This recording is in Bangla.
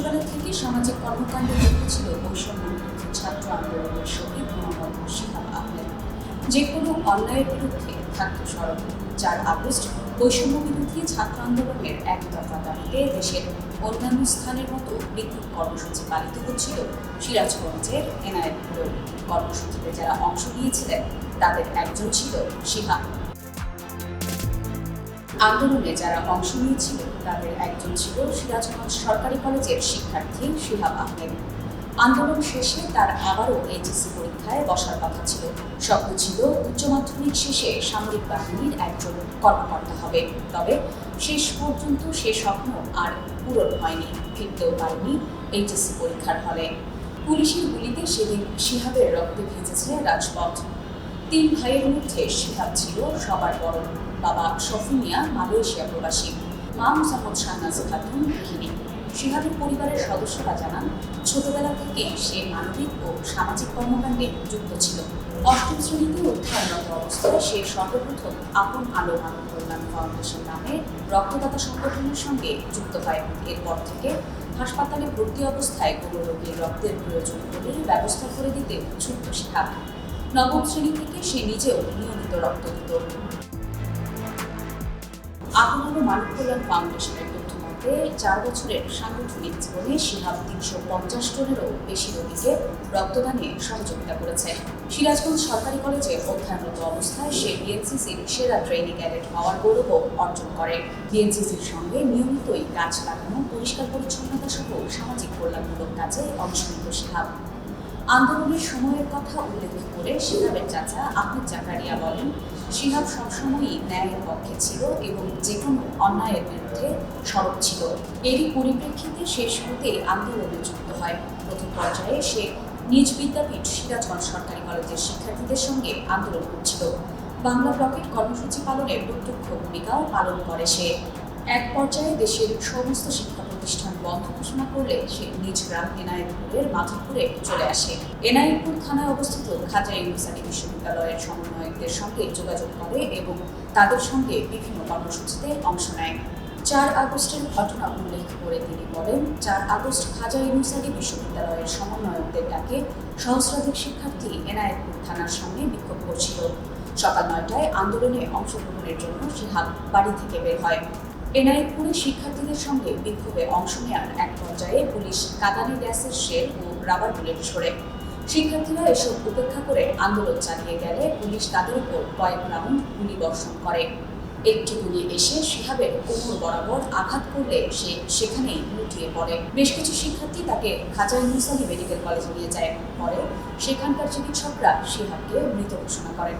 ছোটবেলা থেকে সামাজিক কর্মকাণ্ডে যুক্ত ছিল বৈষম্য ছাত্র আন্দোলনের শহীদ মোহাম্মদ শিহাব আহমেদ যে কোনো অন্যায়ের বিরুদ্ধে থাকত সরব চার আগস্ট বৈষম্য বিরোধী ছাত্র আন্দোলনের এক দফা দাবিতে দেশের অন্যান্য স্থানের মতো বিক্ষোভ কর্মসূচি পালিত হচ্ছিল। সিরাজগঞ্জের এনায়েতপুর কর্মসূচিতে যারা অংশ নিয়েছিলেন, তাদের একজন ছিল শিহাব। আন্দোলনে যারা অংশ নিয়েছিল তাদের একজন ছিল সিরাজগঞ্জ সরকারি কলেজের শিক্ষার্থী শিহাব আহমেদ। আন্দোলন শেষে তার আবারও এইচএসসি পরীক্ষায় বসার কথা ছিল। স্বপ্ন ছিল উচ্চ মাধ্যমিক শেষে সামরিক বাহিনীর একজন কর্মকর্তা হবে। তবে শেষ পর্যন্ত সে স্বপ্ন আর পূরণ হয়নি, ফিরতেও পারেনি এইচএসসি পরীক্ষার হলে। পুলিশের গুলিতে সেদিন শিহাবের রক্তে ভিজেছে রাজপথ। তিন ভাইয়ের মধ্যে শিহাব ছিল সবার বড়। বাবা শফি মিয়া, মালয়েশিয়া প্রবাসী। মা মুসাম্মদ শাহনাজ খাতুন গৃহিণী শিহাবের পরিবারের সদস্যরা জানান, ছোটবেলা থেকে সে মানবিক ও সামাজিক কর্মকাণ্ডে যুক্ত ছিল। অষ্টম শ্রেণীতে অধ্যয়নরত অবস্থায় সে সর্বপ্রথম আপন আলো মানব কল্যাণ ফাউন্ডেশন নামে রক্তদাতা সংগঠনের সঙ্গে যুক্ত হয়। এরপর থেকে হাসপাতালে ভর্তি অবস্থায় কোনো রোগীর রক্তের প্রয়োজন হলে ব্যবস্থা করে দিতে ছুটত শিহাব নবম শ্রেণি থেকে সে নিজেও নিয়মিত রক্ত দিত আপনারও মানব কল্যাণ ফাউন্ডেশনের তথ্য মতে, চার বছরের সাংগঠনিক জীবনে শিহাব তিনশো পঞ্চাশ জনেরও বেশি রোগীকে রক্তদানে সহযোগিতা করেছে। সিরাজগঞ্জ সরকারি কলেজে অধ্যয়নরত অবস্থায় সে বিএনসিসির সেরা ট্রেনিং ক্যাডেট হওয়ার গৌরবও অর্জন করে। বিএনসিসির সঙ্গে নিয়মিতই গাছ লাগানো, পরিষ্কার পরিচ্ছন্নতা সহ সামাজিক কল্যাণমূলক কাজে অংশ নিত শিহাব। আন্দোলনের সময়ের কথা উল্লেখ করে শিহাবের চাচা আহমেদ জাকারিয়া বলেন, শিহাব সবসময়ই ন্যায়ের পক্ষে ছিল এবং যে কোনো অন্যায়ের বিরুদ্ধে সরব ছিল। এরই পরিপ্রেক্ষিতে সে শুরুতে আন্দোলনে যুক্ত হয়। প্রথম পর্যায়ে সে নিজ বিদ্যাপীঠ সিরাজগঞ্জ সরকারি কলেজের শিক্ষার্থীদের সঙ্গে আন্দোলন করছিল। বাংলা ব্লকের কর্মসূচি পালনে প্রত্যক্ষ ভূমিকাও পালন করে সে। এক পর্যায়ে দেশের সমস্ত শিক্ষা প্রতিষ্ঠান বন্ধ ঘোষণা করলে সে নিজ গ্রাম এনায়েতপুরের মাধবপুরে চলে আসে। এনায়েতপুর থানায় অবস্থিত খাজা ইউনিভার্সিটি বিশ্ববিদ্যালয়ের সমন্বয়কদের সঙ্গে যোগাযোগ করে এবং তাদের সঙ্গে বিভিন্ন কর্মসূচিতে অংশ নেয়। চার আগস্টের ঘটনা উল্লেখ করে তিনি বলেন, চার আগস্ট খাজা ইউনিভার্সিটি বিশ্ববিদ্যালয়ের সমন্বয়কদের ডাকে সহস্রাধিক শিক্ষার্থী এনায়েতপুর থানার সামনে বিক্ষোভ করছিল। সকাল নয়টায় আন্দোলনে অংশগ্রহণের জন্য শিহাব বাড়ি থেকে বের হয়। এনআইপুরে শিক্ষার্থীদের সঙ্গে বিক্ষোভে অংশ নেওয়ার এক পর্যায়ে পুলিশ কাদানি গ্যাসের শেল ও রাবার বুলেট ছোড়ে শিক্ষার্থীরা এসব উপেক্ষা করে আন্দোলন চালিয়ে গেলে পুলিশ তাদের উপর কয়েক রাউন্ড গুলি বর্ষণ করে। একটি গুলি এসে শিহাবের কোমর বরাবর আঘাত করলে সে সেখানেই লুটিয়ে পড়ে। বেশ কিছু শিক্ষার্থী তাকে খাজা ইউনিসালি মেডিকেল কলেজে নিয়ে যায়। পরে সেখানকার চিকিৎসকরা শিহাবকে মৃত ঘোষণা করেন।